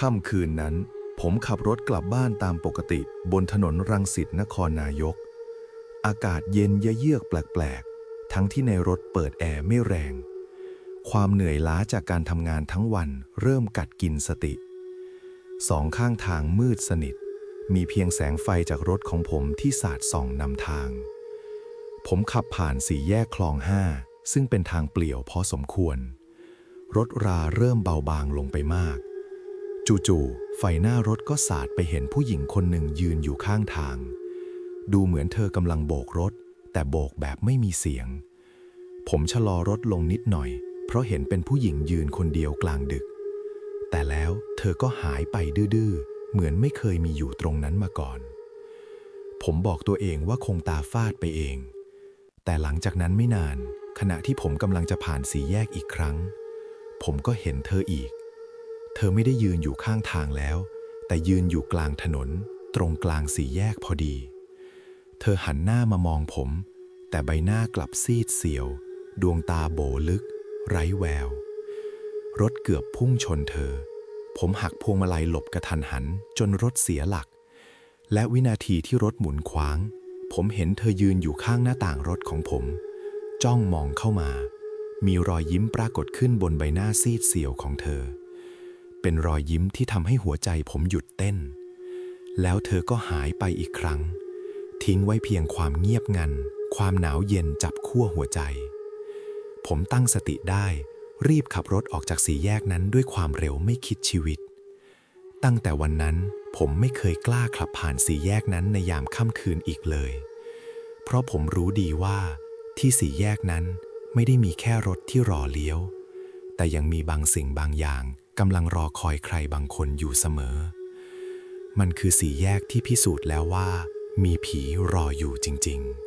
ค่ำคืนนั้น ผมขับรถกลับบ้านตามปกติบนถนนรังสิตนครนายก อากาศเย็นยะเยือกแปลกๆ ทั้งที่ในรถเปิดแอร์ไม่แรง ความเหนื่อยล้าจากการทำงานทั้งวันเริ่มกัดกินสติ สองข้างทางมืดสนิท มีเพียงแสงไฟจากรถของผมที่สาดส่องนำทาง ผมขับผ่านสี่แยกคลองห้าซึ่งเป็นทางเปลี่ยวพอสมควร รถราเริ่มเบาบางลงไปมาก จู่ๆไฟหน้ารถก็สาดไปเห็นผู้หญิงคนหนึ่งยืนอยู่ข้างทาง ดูเหมือนเธอกำลังโบกรถ แต่โบกแบบไม่มีเสียง ผมชะลอรถลงนิดหน่อย เพราะเห็นเป็นผู้หญิงยืนคนเดียวกลางดึก แต่แล้วเธอก็หายไปดื้อๆ เหมือนไม่เคยมีอยู่ตรงนั้นมาก่อน ผมบอกตัวเองว่าคงตาฟาดไปเอง แต่หลังจากนั้นไม่นาน ขณะที่ผมกำลังจะผ่านสี่แยกอีกครั้ง ผมก็เห็นเธออีก เธอไม่ได้ยืนอยู่ข้างทางแล้ว แต่ยืนอยู่กลางถนน ตรงกลางสี่แยกพอดี เธอหันหน้ามามองผม แต่ใบหน้ากลับซีดเสียว ดวงตาโบลึก ไร้แวว รถเกือบพุ่งชนเธอ ผมหักพวงมาลัยหลบกระทันหัน จนรถเสียหลัก และวินาทีที่รถหมุนคว้าง ผมเห็นเธอยืนอยู่ข้างหน้าต่างรถของผม จ้องมองเข้ามา มีรอยยิ้มปรากฏขึ้นบนใบหน้าซีดเสียวของเธอ เป็นรอยยิ้มที่ทำให้หัวใจผมหยุดเต้น แล้วเธอก็หายไปอีกครั้ง ทิ้งไว้เพียงความเงียบงัน ความหนาวเย็นจับขั้วหัวใจ ผมตั้งสติได้ รีบขับรถออกจากสี่แยกนั้นด้วยความเร็วไม่คิดชีวิต ตั้งแต่วันนั้นผมไม่เคยกล้าขับผ่านสี่แยกนั้นในยามค่ำคืนอีกเลย เพราะผมรู้ดีว่าที่สี่แยกนั้นไม่ได้มีแค่รถที่รอเลี้ยว แต่ยังมีบางสิ่งบางอย่าง กำลังรอคอยใครบางคนอยู่เสมอ มันคือสี่แยกที่พิสูจน์แล้วว่า มีผีรออยู่จริง ๆ